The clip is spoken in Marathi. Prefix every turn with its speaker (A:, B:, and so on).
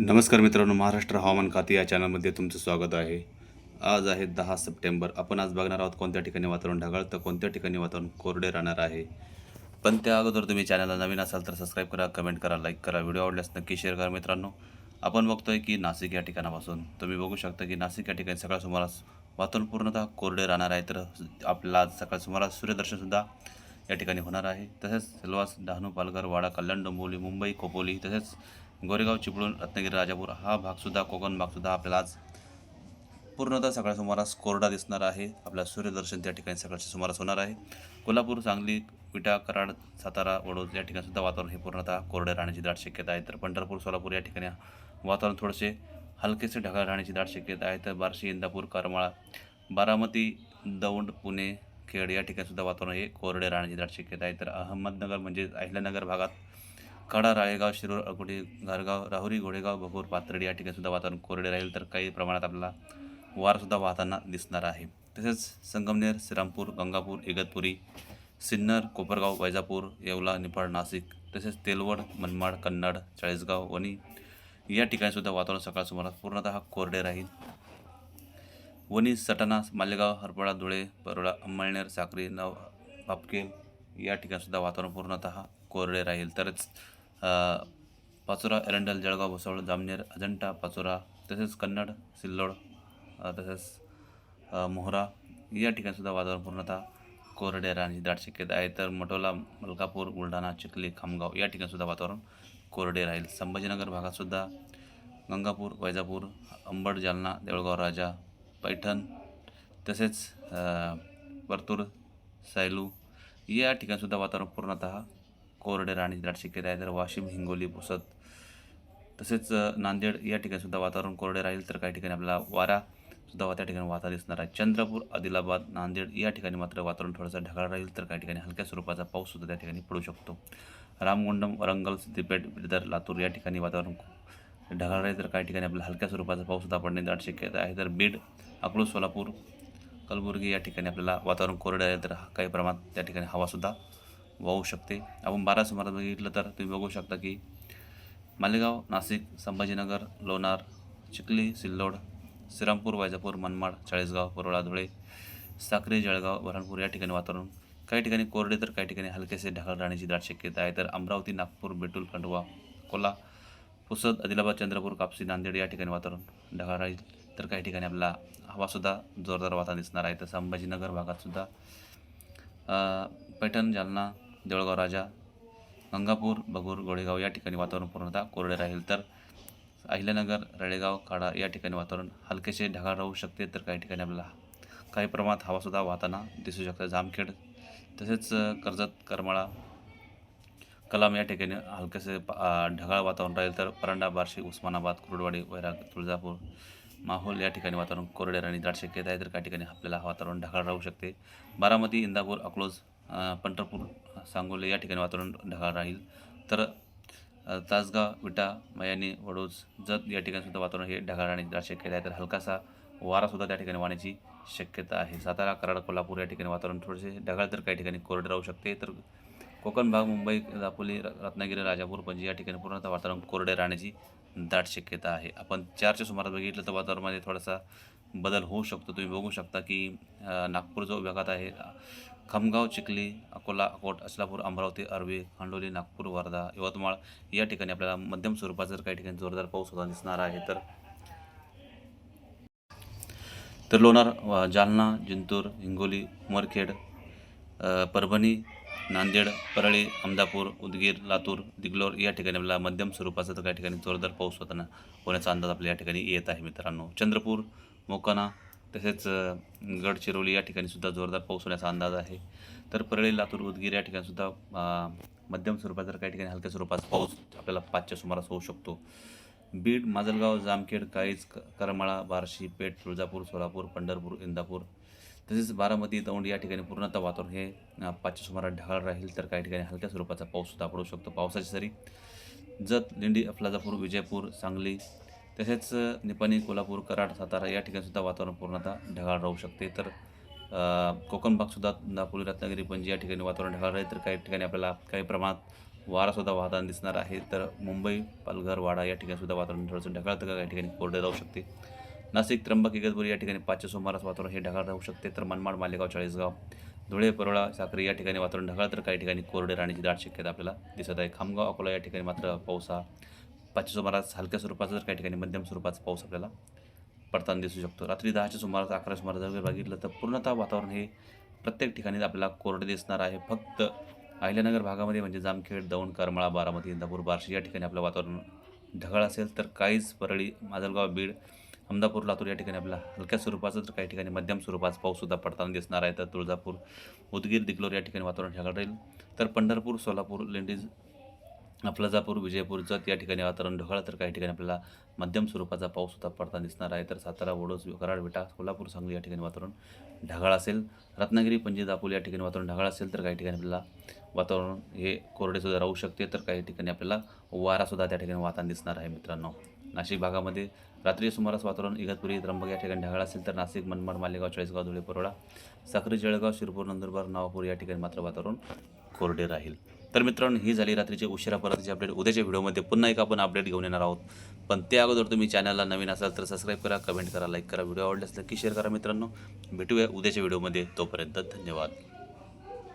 A: नमस्कार मित्रांनो महाराष्ट्र हवामान खाते या चॅनलमध्ये तुमचं स्वागत आहे. आज आहे दहा सप्टेंबर. आपण आज बघणार आहोत कोणत्या ठिकाणी वातावरण ढगाळ तर कोणत्या ठिकाणी वातावरण कोरडे राहणार आहे. पण त्या अगोदर तुम्ही चॅनलला नवीन असाल तर सबस्क्राईब करा कमेंट करा लाईक करा व्हिडिओ आवडल्यास नक्की शेअर करा मित्रांनो. आपण बघतोय की नाशिक या ठिकाणापासून तुम्ही बघू शकता की नाशिक या ठिकाणी सकाळ सुमारास वातावरण पूर्णतः कोरडे राहणार आहे तर आपल्याला आज सकाळ सुमारास सूर्यदर्शनसुद्धा या ठिकाणी होणार आहे. तसेच सेलवास डहाणू पालघर वाडा कल्याण डोंबिवली मुंबई खोपोली तसेच गोरेगाव चिपळूण रत्नागिरी राजापूर हा भागसुद्धा कोकण भागसुद्धा आपल्याला आज पूर्णतः सकाळ सुमारास कोरडा दिसणार आहे. आपल्या सूर्यदर्शन त्या ठिकाणी सकाळच्या सुमारास होणार आहे. कोल्हापूर सांगली विटा कराड सातारा वडोद या ठिकाणीसुद्धा वातावरण हे पूर्णतः कोरडे राहण्याची दाट शक्यता आहे. तर पंढरपूर सोलापूर या ठिकाणी वातावरण थोडेसे हलकेसे ढगाळ राहण्याची दाट शक्यता आहे. तर बार्शी इंदापूर करमाळा बारामती दौंड पुणे खेड या ठिकाणीसुद्धा वातावरण हे कोरडे राहण्याची दाट शक्यता आहे. तर अहमदनगर म्हणजे अहिल्यानगर भागात कडा राळेगाव शिरूर अकोटे घारगाव राहुरी घोडेगाव भगूर पाथर्डी या ठिकाणी सुद्धा वातावरण कोरडे राहील तर काही प्रमाणात आपल्याला वारसुद्धा वाहताना दिसणार आहे. तसेच संगमनेर श्रीरामपूर गंगापूर इगतपुरी सिन्नर कोपरगाव वैजापूर येवला निफाड नाशिक तसेच तेलवड मनमाड कन्नड चाळीसगाव वणी या ठिकाणी सुद्धा वातावरण सकाळ सुमारास पूर्णतः कोरडे राहील. वणी सटाणा मालेगाव हरपळा धुळे परोडा अंमळनेर साक्री नव भापकेल या ठिकाणी सुद्धा वातावरण पूर्णतः कोरडे राहील. तरच पाचोरा एरंडल जळगाव भुसावळ जामनेर अजंठा पाचोरा तसेच कन्नड सिल्लोड तसेच मोहरा या ठिकाणीसुद्धा वातावरण पूर्णतः कोरडे राहण्याची दाट शक्यता आहे तर मटोला मलकापूर बुलढाणा चिखली खामगाव या ठिकाणीसुद्धा वातावरण कोरडे राहील संभाजीनगर भागातसुद्धा गंगापूर वैजापूर अंबड जालना देवळगाव राजा पैठण तसेच वर्तूर सायलू या ठिकाणीसुद्धा वातावरण पूर्णतः कोरडे राहण्याची दाट शक्यता आहे तर वाशिम हिंगोली पुसद तसेच नांदेड या ठिकाणी सुद्धा वातावरण कोरडे राहील तर काही ठिकाणी आपला वारा सुद्धा त्या ठिकाणी वाता दिसणार आहे. चंद्रपूर आदिलाबाद नांदेड या ठिकाणी मात्र वातावरण थोडंसं ढगाळ राहील तर काही ठिकाणी हलक्या स्वरूपाचा पाऊस सुद्धा त्या ठिकाणी पडू शकतो. रामगुंडम वरंगल सिद्धीपेठ बिदर लातूर या ठिकाणी वातावरण ढगाळ राहील तर काही ठिकाणी आपल्याला हलक्या स्वरूपाचा पाऊस सुद्धा पडण्याची दाट शक्यता आहे. तर बीड अकलूज सोलापूर कलबुर्गी या ठिकाणी आपल्याला वातावरण कोरडे आहे तर काही प्रमाणात त्या ठिकाणी हवासुद्धा वाहू शकते. आपण बारा सुमारास बघितलं तर तुम्ही बघू शकता की मालेगाव नाशिक संभाजीनगर लोणार चिखली सिल्लोड श्रीरामपूर वैजापूर मनमाड चाळीसगाव परोळा धुळे साक्री जळगाव बऱ्हाणपूर या ठिकाणी वातावरण. काही ठिकाणी कोरडे तर काही ठिकाणी हलकेसे ढगाळ राहण्याची दाट शक्यता आहे. तर अमरावती नागपूर बेटूल खंडवा कोला पुसद आदिलाबाद चंद्रपूर कापसी नांदेड या ठिकाणी वातावरण ढगाळ राहील. तर काही ठिकाणी आपला हवासुद्धा जोरदार वातावरण दिसणार आहे. तर संभाजीनगर भागातसुद्धा पैठण जालना देवळगाव राजा गंगापूर बगूर गोडेगाव या ठिकाणी वातावरण पूर्णतः कोरडे राहील तर अहिल्यानगर रळेगाव काडा या ठिकाणी वातावरण हलकेसे ढगाळ राहू शकते तर काही ठिकाणी आपल्याला काही प्रमाणात हवासुद्धा वाहताना दिसू शकते. जामखेड तसेच कर्जत करमाळा कलाम या ठिकाणी हलकेसे ढगाळ वातावरण राहील तर परांडा बार्शी उस्मानाबाद कुरडवाडी वैराग तुळजापूर माहोल या ठिकाणी वातावरण कोरडे राणी दाट शक्यता आहे तर काही ठिकाणी आपल्याला वातावरण ढगाळ राहू शकते. बारामती इंदापूर अकलोज पंढरपूर सांगोले या ठिकाणी वातावरण ढगाळ राहील. तर तासगाव विटा मयानी वडोज जत या ठिकाणीसुद्धा वातावरण हे ढगाळ राहण्याची दाट शक्यता आहे तर हलकासा वारासुद्धा त्या ठिकाणी वाहण्याची शक्यता आहे. सातारा कराड कोल्हापूर या ठिकाणी वातावरण थोडेसे ढगाळ तर काही ठिकाणी कोरडे राहू शकते. तर कोकण भाग मुंबई दापोली रत्नागिरी राजापूर पणजी या ठिकाणी पूर्णतः वातावरण कोरडे राहण्याची दाट शक्यता आहे. आपण चारच्या सुमारास बघितलं तर वातावरणामध्ये थोडासा बदल होऊ शकतो. तुम्ही बघू शकता की नागपूर जो विभागात आहे खमगाव चिखली अकोला अकोट असलापूर अमरावती अरवी खांडोली नागपूर वर्धा यवतमाळ या ठिकाणी आपल्याला मध्यम स्वरूपाचा जर काही ठिकाणी जोरदार पाऊस होता दिसणार आहे तर तर लोणार जालना जिंतूर हिंगोली उमरखेड परभणी नांदेड परळी अमदापूर उदगीर लातूर दिगलोर या ठिकाणी आपल्याला मध्यम स्वरूपाचा तर काही ठिकाणी जोरदार पाऊस होताना होण्याचा अंदाज आपल्या या ठिकाणी येत आहे मित्रांनो. चंद्रपूर मोकाना तसेच गडचिरोली या ठिकाणीसुद्धा जोरदार पाऊस होण्याचा अंदाज आहे. तर परळी लातूर उदगीर या ठिकाणीसुद्धा मध्यम स्वरूपाचा तर काही ठिकाणी हलक्या स्वरूपाचा पाऊस आपल्याला पाचच्या सुमारास होऊ शकतो. बीड माजलगाव जामखेड काळीज करमाळा बार्शी पेठ तुळजापूर सोलापूर पंढरपूर इंदापूर तसेच बारामती दौंड या ठिकाणी पूर्णतः वातावरण हे पाचच्या सुमारास ढगाळ राहील तर काही ठिकाणी हलक्या स्वरूपाचा पाऊससुद्धा पडू शकतो. पावसाची सरी जत लिंडी अफलाजापूर विजयपूर सांगली तसेच निपाणी कोल्हापूर कराड सातारा या ठिकाणी सुद्धा वातावरण पूर्णतः ढगाळ राहू शकते. तर कोकण भागसुद्धा दापोली रत्नागिरी पणजी या ठिकाणी वातावरण ढगाळ राहील. तर काही ठिकाणी आपल्याला काही प्रमाणात वारासुद्धा वाहताना दिसणार आहे. तर मुंबई पालघर वाडा या ठिकाणीसुद्धा वातावरण थोडंसं ढगाळ तर काही ठिकाणी कोरडे राहू शकते. नाशिक त्र्यंबक इगतपुरी या ठिकाणी पाचच्या सुमारास वातावरण हे ढगाळ राहू शकते. तर मनमाड मालेगाव चाळीसगाव धुळे परोळा साखरे या ठिकाणी वातावरण ढगाळ तर काही ठिकाणी कोरडे राहण्याची दाट शक्यता आपल्याला दिसत आहे. खामगाव अकोला या ठिकाणी मात्र पावसा पाचच्या सुमारास हलक्या स्वरूपाचा जर काही ठिकाणी मध्यम स्वरूपाचा पाऊस आपल्याला पडताना दिसू शकतो. रात्री दहाच्या सुमारास अकरा सुमारास जर बघितलं तर पूर्णतः वातावरण हे प्रत्येक ठिकाणी आपल्याला कोरडे दिसणार आहे. फक्त अहिल्यानगर भागामध्ये म्हणजे जामखेड दौंड करमाळा बारामती इंदापूर बार्शी या ठिकाणी आपलं वातावरण ढगाळ असेल तर काहीच परळी माजलगाव बीड अहमदापूर लातूर या ठिकाणी आपला हलक्या स्वरूपाचा तर काही ठिकाणी मध्यम स्वरूपाचा पाऊससुद्धा पडताना दिसणार आहे. तर तुळजापूर उदगीर दिगलोर या ठिकाणी वातावरण ढगाळ राहील. तर पंढरपूर सोलापूर लेंडीज अफलाजापूर विजयपूर जत या ठिकाणी वातावरण ढगाळ तर काही ठिकाणी आपल्याला मध्यम स्वरूपाचा पाऊससुद्धा पडताना दिसणार आहे. तर सातारा ओडोस कराड विटा कोल्हापूर सांगली या ठिकाणी वातावरण ढगाळ असेल. रत्नागिरी पणजी दापोली या ठिकाणी वातावरण ढगाळ असेल तर काही ठिकाणी आपल्याला वातावरण हे कोरडेसुद्धा राहू शकते. तर काही ठिकाणी आपल्याला वारासुद्धा त्या ठिकाणी वाहताना दिसणार आहे मित्रांनो. नाशिक भागामध्ये रात्री सुमारास वातावरण इगतपुरी त्र्यंबक या ठिकाणी ढगाळ असेल तर नाशिक मनमाड मालेगाव चाळीसगाव धुळे परोडा साखरी जळगाव शिरपूर नंदुरबार नवापूर या ठिकाणी मात्र वातावरण कोरडे राहील. तर मित्रांनो ही झाली रात्रीची उशिरा परतीची अपडेट उद्याच्या व्हिडिओमध्ये पुन्हा एक आपण अपडेट घेऊन येणार आहोत. पण त्या अगोदर तुम्ही चॅनलला नवीन असाल तर सबस्क्राईब करा कमेंट करा लाईक करा व्हिडिओ आवडल्यास नक्की शेअर करा मित्रांनो. भेटूया उद्याच्या व्हिडिओमध्ये. तोपर्यंत धन्यवाद.